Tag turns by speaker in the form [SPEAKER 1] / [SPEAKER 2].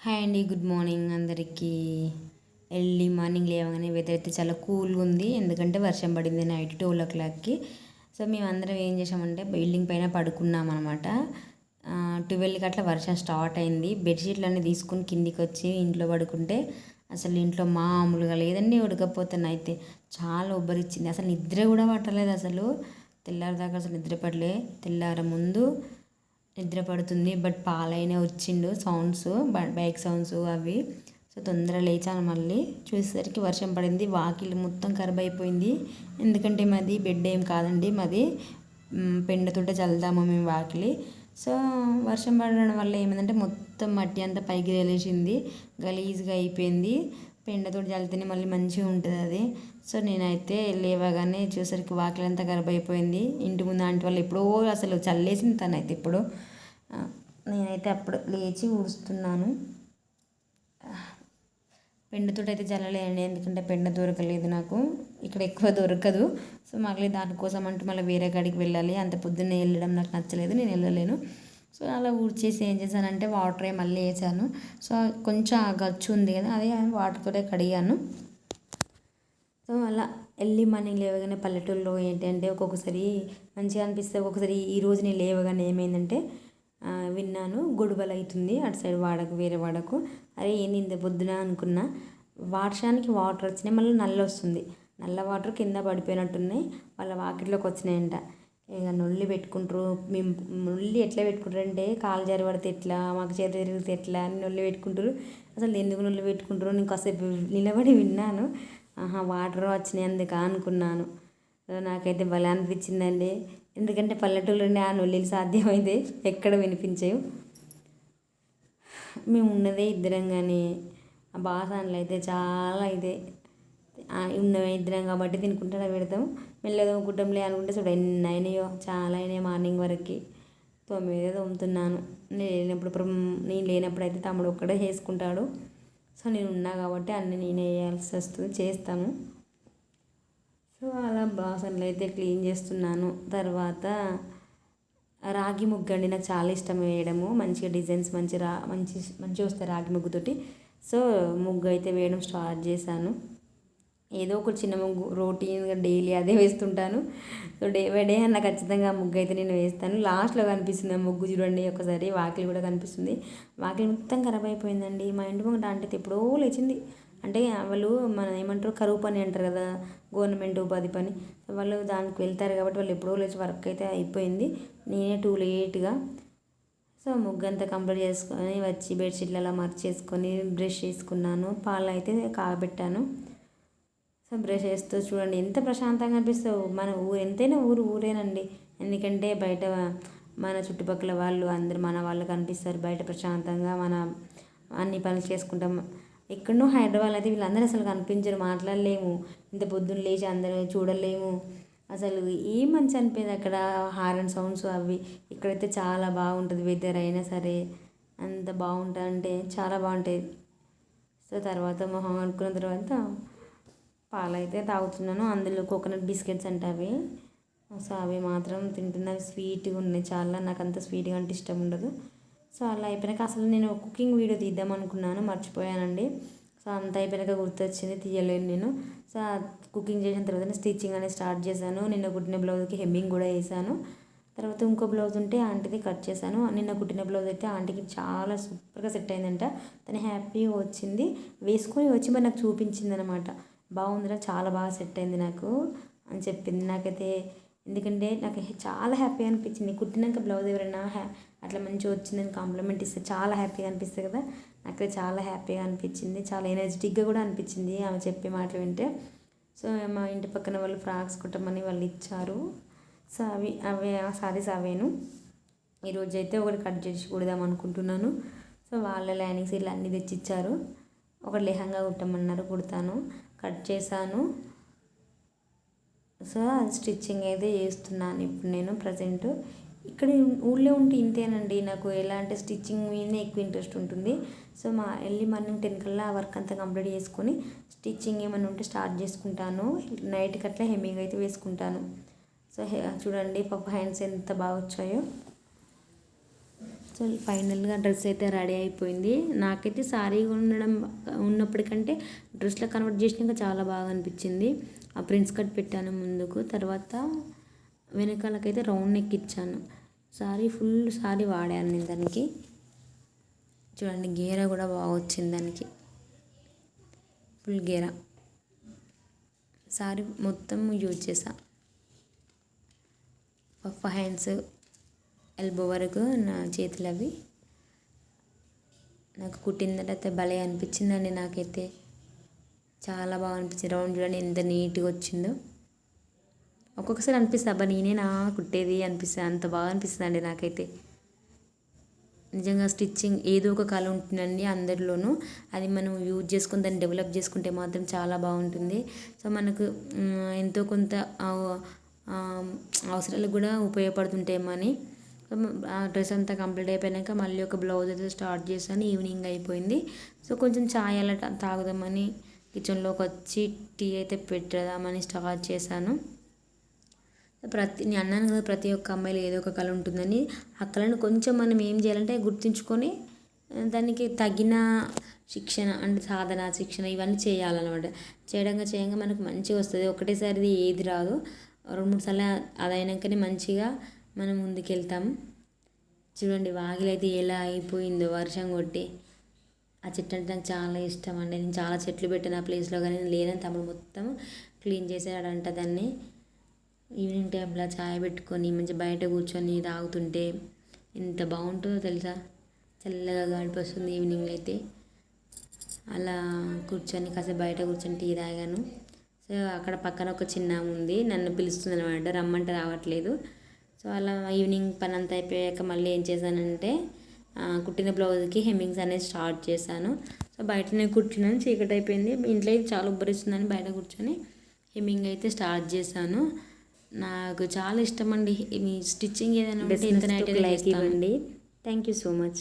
[SPEAKER 1] Hi అండి good morning అందరికీ. Early morning లేవగానే వెదర్ అయితే చాలా కూల్గా ఉంది. ఎందుకంటే వర్షం పడింది నైట్ టూ ఓ క్లాక్కి సో మేము అందరం ఏం చేసామంటే బిల్డింగ్ పైన పడుకున్నాం అనమాట ట్వెల్వ్కి అట్లా వర్షం స్టార్ట్ అయింది. బెడ్షీట్లు అన్నీ తీసుకుని కిందికి వచ్చి ఇంట్లో పడుకుంటే అసలు ఇంట్లో మామూలుగా లేదండి ఉడకపోతే అయితే. చాలా ఉబ్బరిచ్చింది. అసలు నిద్ర కూడా పట్టలేదు అసలు. తెల్లారిదాకా అసలు నిద్ర పడలే తెల్లార ముందు నిద్ర పడుతుంది. బట్ పాలైన వచ్చిండు సౌండ్స్ బైక్ సౌండ్స్ అవి. సో తొందరగా లేచాను మళ్ళీ. చూసేసరికి వర్షం పడింది. వాకిలి మొత్తం ఖరాబ్ అయిపోయింది. ఎందుకంటే మాది బెడ్ ఏం కాదండి. మాది పెండతోట చల్లుదాము మేము వాకిలి. సో వర్షం పడడం వల్ల ఏమైందంటే మొత్తం మట్టి అంతా పైకి తెలిసింది. గలీజ్గా అయిపోయింది. పెండతో చల్లితేనే మళ్ళీ మంచిగా ఉంటుంది అది. సో నేనైతే లేవగానే చూసరికి వాకిలంతా ఖరాబ్ అయిపోయింది. ఇంటి ముందు ఆంటి వాళ్ళు ఎప్పుడో అసలు చల్లేసింది తనైతే ఇప్పుడు. నేనైతే అప్పుడు లేచి ఊడుస్తున్నాను. పెండతోటి అయితే చల్లలేదండి ఎందుకంటే పెండ దొరకలేదు నాకు. ఇక్కడ ఎక్కువ దొరకదు. సో మళ్ళీ దానికోసం అంటూ మళ్ళీ వేరే కాడికి వెళ్ళాలి. అంత పొద్దున్నే వెళ్ళడం నాకు నచ్చలేదు నేను వెళ్ళలేను. సో అలా ఊడ్చేసి ఏం చేశానంటే వాటర్ మళ్ళీ వేసాను. సో కొంచెం గచ్చు ఉంది కదా అదే వాటర్తోనే కడిగాను. సో అలా ఎర్లీ మార్నింగ్ లేవగానే పల్లెటూరులో ఏంటంటే ఒక్కొక్కసారి మంచిగా అనిపిస్తే ఒక్కొక్కసారి ఈ రోజు నేను లేవగానే ఏమైందంటే విన్నాను గొడవలు అవుతుంది అటు సైడ్ వాడకు వేరే వాడకు. అరే ఏంది ఇంత పొద్దున అనుకున్నా. వర్షానికి వాటర్ వచ్చినాయి మళ్ళీ నల్ల వస్తుంది నల్ల వాటర్ కింద పడిపోయినట్టున్నాయి వాళ్ళ వాకిట్లోకి వచ్చినాయంట. ఇక నొల్లి పెట్టుకుంటారు. మేము నొల్లి ఎట్లా పెట్టుకుంటారు అంటే కాలు జారి పడితే ఎట్లా మాకు చేతి తిరిగితే ఎట్లా అని నొల్లి పెట్టుకుంటారు. అసలు ఎందుకు నొల్లి పెట్టుకుంటారు? నేను కాసేపు నిలబడి విన్నాను. ఆహా వాటర్ వచ్చినాయి అందుక అనుకున్నాను. నాకైతే భలే అనిపించిందండి. ఎందుకంటే పల్లెటూరులోనే ఆ నొల్లిలు సాధ్యమైతే ఎక్కడ వినిపించవు. మేము ఉన్నదే ఇద్దరం కానీ ఆ బాసనలు అయితే చాలా అయితే ఉన్న ఇద్దరం కాబట్టి తినుకుంటా పెడతాం మెల్లగా తోముకుంటాంలే అనుకుంటే చూడ ఎన్ని అయినాయో చాలా అయినాయి మార్నింగ్ వరకు. తొమ్మిదే తోముతున్నాను. నేను లేనప్పుడు నేను లేనప్పుడు అయితే తమ్ముడు ఒక్కడే చేసుకుంటాడు. సో నేను ఉన్నా కాబట్టి అన్నీ నేనే వేయాల్సి వస్తుంది. చేస్తాను. సో అలా బాసనలు అయితే క్లీన్ చేస్తున్నాను. తర్వాత రాగి ముగ్గు అండి. నాకు చాలా ఇష్టం వేయడము. మంచిగా డిజైన్స్ మంచి రా మంచి మంచిగా వస్తాయి రాగి ముగ్గుతోటి. సో ముగ్గు అయితే వేయడం స్టార్ట్ చేశాను. ఏదో ఒక చిన్న ముగ్గు రొటీన్గా డైలీ అదే వేస్తుంటాను. సో డే బై డే అన్న ఖచ్చితంగా ముగ్గు అయితే నేను వేస్తాను. లాస్ట్లో కనిపిస్తుంది ఆ ముగ్గు చూడండి ఒకసారి వాకిలి కూడా కనిపిస్తుంది. వాకిలి మొత్తం ఖరాబ్ అయిపోయిందండి. మా ఇంటి ముంగట అంటే ఎప్పుడో లేచింది. అంటే వాళ్ళు మన ఏమంటారు కరువు పని అంటారు కదా గవర్నమెంట్ ఉపాధి పని. వాళ్ళు దానికి వెళ్తారు కాబట్టి వాళ్ళు ఎప్పుడో లేచి వర్క్ అయితే అయిపోయింది. నేనే టూ లేట్గా సో ముగ్గు అంతా కంప్లీట్ చేసుకొని వచ్చి బెడ్షీట్లు అలా మర్చేసుకొని బ్రష్ చేసుకున్నాను. పాలు అయితే కాబెట్టాను. సో బ్రష్ చేస్తూ చూడండి. ఎంత ప్రశాంతంగా అనిపిస్తావు మన ఊరు ఎంతైనా ఊరు ఊరేనండి. ఎందుకంటే బయట మన చుట్టుపక్కల వాళ్ళు అందరు మన వాళ్ళు కనిపిస్తారు. బయట ప్రశాంతంగా మన అన్ని పనులు చేసుకుంటాం. ఎక్కడో హైదరాబాద్ అయితే వీళ్ళందరూ అసలు కనిపించరు మాట్లాడలేము. ఇంత పొద్దున్న లేచి అందరూ చూడలేము. అసలు ఏం మంచి అనిపించదు అక్కడ. హారన్ సౌండ్స్ అవి. ఇక్కడైతే చాలా బాగుంటుంది వెదర్ అయినా సరే. అంత బాగుంటుంది అంటే చాలా బాగుంటుంది సో తర్వాత మొహం అనుకున్న తర్వాత పాలైతే తాగుతున్నాను. అందులో కోకోనట్ బిస్కెట్స్ అంటే అవి. సో అవి మాత్రం తింటున్నవి స్వీట్గా ఉన్నాయి. చాలా నాకు అంత స్వీట్గా అంటే ఇష్టం ఉండదు. సో అలా అయిపోయినాక అసలు నేను కుకింగ్ వీడియో తీద్దాం అనుకున్నాను. మర్చిపోయానండి. సో అంత అయిపోయాక గుర్తొచ్చింది. తీయలేను నేను. సో కుకింగ్ చేసిన తర్వాత స్టిచ్చింగ్ అనేది స్టార్ట్ చేశాను. నిన్న కుట్టిన బ్లౌజ్కి హెమ్మింగ్ కూడా వేసాను తర్వాత ఇంకో బ్లౌజ్ ఉంటే ఆంటీది కట్ చేశాను. నిన్న కుట్టిన బ్లౌజ్ అయితే ఆంటీకి చాలా సూపర్గా సెట్ అయిందంట. తను హ్యాపీగా వచ్చింది. వేసుకొని వచ్చి మరి నాకు చూపించింది అనమాట బాగుందిరా చాలా బాగా సెట్ అయింది నాకు అని చెప్పింది. నాకైతే ఎందుకంటే నాకు చాలా హ్యాపీ అనిపించింది. కుట్టినాక బ్లౌజ్ ఎవరైనా హ్యా అట్లా మంచిగా వచ్చిందని కాంప్లిమెంట్ ఇస్తే చాలా హ్యాపీగా అనిపిస్తుంది కదా. నాకు చాలా హ్యాపీగా అనిపించింది. చాలా ఎనర్జెటిక్గా కూడా అనిపించింది ఆమె చెప్పే మాటలు వింటే. సో మా ఇంటి పక్కన వాళ్ళు ఫ్రాక్స్ కుట్టమని వాళ్ళు ఇచ్చారు. సో అవి అవే ఆ సారీస్ అవేను. ఈరోజు అయితే ఒకటి కట్ చేసి కుడదాం అనుకుంటున్నాను. సో వాళ్ళ లైనింగ్స్ ఇలా అన్నీ తెచ్చిచ్చారు. ఒకటి లెహంగా కుట్టమన్నారు కుడతాను. కట్ చేశాను. సో అది స్టిచ్చింగ్ అయితే చేస్తున్నాను ఇప్పుడు నేను ప్రజెంట్. ఇక్కడ ఊళ్ళో ఉంటే ఇంతేనండి. నాకు ఎలా అంటే స్టిచ్చింగ్ మీదనే ఎక్కువ ఇంట్రెస్ట్ ఉంటుంది. సో మా ఎర్లీ మార్నింగ్ టెన్ కల్లా వర్క్ అంతా కంప్లీట్ చేసుకొని స్టిచ్చింగ్ ఏమైనా ఉంటే స్టార్ట్ చేసుకుంటాను. నైట్కి అట్లా హెమ్మింగ్ అయితే వేసుకుంటాను. సో చూడండి పప్పు హ్యాండ్స్ ఎంత బాగా వచ్చాయో. సో ఫైనల్గా డ్రెస్ అయితే రెడీ అయిపోయింది. నాకైతే సారీ ఉండడం ఉన్నప్పటికంటే డ్రెస్లో కన్వర్ట్ చేసినాక చాలా బాగా అనిపించింది. ఆ ప్రిన్స్ కట్ పెట్టాను ముందుకు. తర్వాత వెనకాలకైతే రౌండ్ నెక్ ఇచ్చాను. సారీ ఫుల్ సారీ వాడాను నేను దానికి. చూడండి గేర కూడా బాగా వచ్చింది దానికి. ఫుల్ గేర. సారీ మొత్తం యూజ్ చేసా పఫ్ హ్యాండ్స్ ఎల్బో వరకు నా చేతులు అవి. నాకు అయితే భలే అనిపించిందండి నాకైతే. చాలా బాగా అనిపించింది. రౌండ్ చూడండి ఎంత నీట్గా వచ్చిందో. ఒక్కొక్కసారి అనిపిస్తుంది అబ్బా నేనేనా కుట్టేది అనిపిస్తుంది అంత బాగా అనిపిస్తుంది అండి నాకైతే. నిజంగా స్టిచ్చింగ్ ఏదో ఒక కళ ఉంటుందండి అందరిలోనూ. అది మనం యూజ్ చేసుకుని దాన్ని డెవలప్ చేసుకుంటే మాత్రం చాలా బాగుంటుంది. సో మనకు ఎంతో కొంత అవసరాలకు కూడా ఉపయోగపడుతుంటేమో అని ఆ డ్రెస్ అంతా కంప్లీట్ అయిపోయాక మళ్ళీ ఒక బ్లౌజ్ అయితే స్టార్ట్ చేశాను. ఈవినింగ్ అయిపోయింది. సో కొంచెం ఛాయ్ అలా తాగుదామని కిచెన్లోకి వచ్చి టీ అయితే పెట్టదామని స్టార్ట్ చేశాను. ప్రతి నేను అన్నాను కదా ప్రతి ఒక్క అమ్మాయిలో ఏదో ఒక కళ ఉంటుందని. ఆ కళను కొంచెం మనం ఏం చేయాలంటే గుర్తుంచుకొని దానికి తగిన శిక్షణ అంటే సాధన శిక్షణ ఇవన్నీ చేయాలన్నమాట. చేయడంగా చేయంగా మనకు మంచిగా వస్తుంది. ఒకటేసారి ఏది రాదు. రెండు మూడు సార్లు అదైనాకనే మంచిగా మనం ముందుకెళ్తాం. చూడండి వాగిలైతే అయితే ఎలా అయిపోయిందో వర్షం కొట్టి. ఆ చెట్టు అంటే నాకు చాలా ఇష్టం అండి. నేను చాలా చెట్లు పెట్టాను ఆ ప్లేస్లో కానీ నేను లేనని తమ్ముడు మొత్తం క్లీన్ చేసాడంట దాన్ని. ఈవినింగ్ టైంలో చాయ్ పెట్టుకొని మంచి బయట కూర్చొని తాగుతుంటే ఎంత బాగుంటుందో తెలుసా? చల్లగా గడిపి వస్తుంది ఈవినింగ్ అయితే. అలా కూర్చొని కాసేపు బయట కూర్చొని టీ తాగాను. సో అక్కడ పక్కన ఒక చిన్న ఉంది నన్ను పిలుస్తుంది అనమాట రమ్మంటే రావట్లేదు. సో అలా ఈవినింగ్ పని అంతా అయిపోయాక మళ్ళీ ఏం చేశానంటే కుట్టిన బ్లౌజ్కి హెమ్మింగ్స్ అనేది స్టార్ట్ చేశాను. సో బయటనే కూర్చున్నాను చీకటి అయిపోయింది. ఇంట్లో చాలా ఉబ్బరిస్తుందని బయట కూర్చొని హెమ్మింగ్ అయితే స్టార్ట్ చేశాను. నాకు చాలా ఇష్టం అండి మీ స్టిచ్చింగ్ ఏదైనా ఉంటే ఇంత లైక్ ఇవ్వండి. Thank you so much